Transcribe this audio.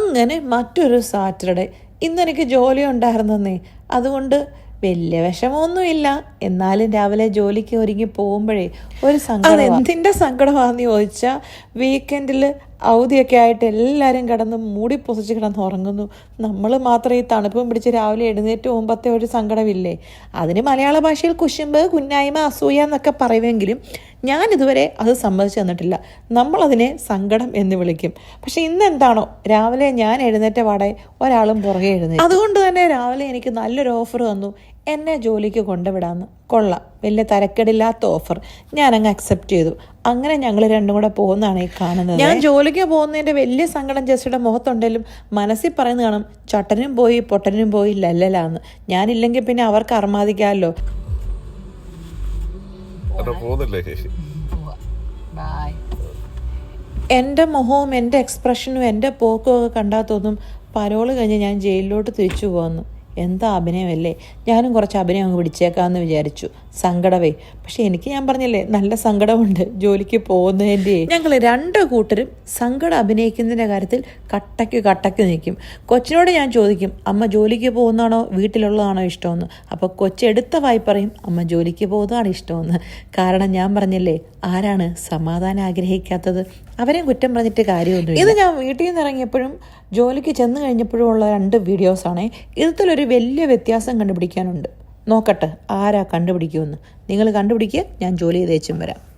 അങ്ങനെ മറ്റൊരു സാറ്റർഡേ ഇന്നെനിക്ക് ജോലി ഉണ്ടായിരുന്നെന്നേ. അതുകൊണ്ട് വലിയ വിഷമമൊന്നുമില്ല. എന്നാലും രാവിലെ ജോലിക്ക് ഒരുങ്ങി പോകുമ്പോഴേ ഒരു സങ്കടം എന്തിന്റെ സങ്കടമാണെന്ന് ചോദിച്ചാൽ വീക്കെൻഡിൽ അവധിയൊക്കെ ആയിട്ട് എല്ലാവരും കിടന്ന് മൂടി പൊസിച്ച് കിടന്ന് ഉറങ്ങുന്നു. നമ്മൾ മാത്രം ഈ തണുപ്പും പിടിച്ച് രാവിലെ എഴുന്നേറ്റ് പോകുമ്പോഴത്തെ ഒരു സങ്കടമില്ലേ? അതിന് മലയാള ഭാഷയിൽ കുശുമ്പ് കുന്നായ്മ അസൂയ എന്നൊക്കെ പറയുമെങ്കിലും ഞാൻ ഇതുവരെ അത് സമ്മതിച്ചു തന്നിട്ടില്ല. നമ്മളതിനെ സങ്കടം എന്ന് വിളിക്കും. പക്ഷെ ഇന്ന് എന്താണോ രാവിലെ ഞാൻ എഴുന്നേറ്റ പാടെ ഒരാളും പുറകെ എഴുന്നേറ്റ്. അതുകൊണ്ട് തന്നെ രാവിലെ എനിക്ക് നല്ലൊരു ഓഫർ തന്നു. എന്നെ ജോലിക്ക് കൊണ്ടുവിടാമെന്ന് കൊള്ളാം. വലിയ തരക്കേടില്ലാത്ത ഓഫർ. ഞാൻ അങ്ങ് അക്സെപ്റ്റ് ചെയ്തു. അങ്ങനെ ഞങ്ങൾ രണ്ടും കൂടെ പോകുന്നതാണ് ഈ കാണുന്നത്. ഞാൻ ജോലിക്ക് പോകുന്നതിന്റെ വലിയ സങ്കടം ജസ്റ്റിയുടെ മുഖത്തുണ്ടെങ്കിലും മനസ്സിൽ പറയുന്നത് കാണും ചട്ടനും പോയി പൊട്ടനും പോയി ലല്ലലാന്ന്. ഞാനില്ലെങ്കിൽ പിന്നെ അവർക്ക് അർമാദിക്കാമല്ലോ. അവിടെ പോകുന്നില്ലേ? ചേച്ചി എന്റെ മുഖവും എന്റെ എക്സ്പ്രഷനും എന്റെ പോക്കും ഒക്കെ കണ്ടാൽ തോന്നും പരോൾ കഴിഞ്ഞ് ഞാൻ ജയിലിലോട്ട് തിരിച്ചു പോന്നു. എന്താ അഭിനയമല്ലേ? ഞാനും കുറച്ച് അഭിനയം അങ്ങ് പിടിച്ചേക്കാമെന്ന് വിചാരിച്ചു. സങ്കടവേ. പക്ഷെ എനിക്ക് ഞാൻ പറഞ്ഞല്ലേ നല്ല സങ്കടമുണ്ട് ജോലിക്ക് പോകുന്നതിന്റെ. ഞങ്ങൾ രണ്ട് കൂട്ടരും സങ്കടം അഭിനയിക്കുന്നതിന്റെ കാര്യത്തിൽ കട്ടയ്ക്ക് കട്ടയ്ക്ക് നിൽക്കും. കൊച്ചിനോട് ഞാൻ ചോദിക്കും അമ്മ ജോലിക്ക് പോകുന്നതാണോ വീട്ടിലുള്ളതാണോ ഇഷ്ടമെന്ന്? അപ്പോൾ കൊച്ചെടുത്ത വായി പറയും അമ്മ ജോലിക്ക് പോകുന്നതാണ് ഇഷ്ടമെന്ന്. കാരണം ഞാൻ പറഞ്ഞല്ലേ ആരാണ് സമാധാനം ആഗ്രഹിക്കാത്തത്? അവരെയും കുറ്റം പറഞ്ഞിട്ട് കാര്യമൊന്നും ഇത് ഞാൻ വീട്ടിൽ നിന്ന് ഇറങ്ങിയപ്പോഴും ജോലിക്ക് ചെന്ന് കഴിഞ്ഞപ്പോഴും ഉള്ള രണ്ട് വീഡിയോസാണേ. ഇതിലൊരു വലിയ വ്യത്യാസം കണ്ടുപിടിക്കാനുണ്ട്. നോക്കട്ടെ ആരാ കണ്ടുപിടിക്കുമെന്ന്. നിങ്ങൾ കണ്ടുപിടിക്കുക ഞാൻ ജോലി ചെയ്തേച്ചും വരാം.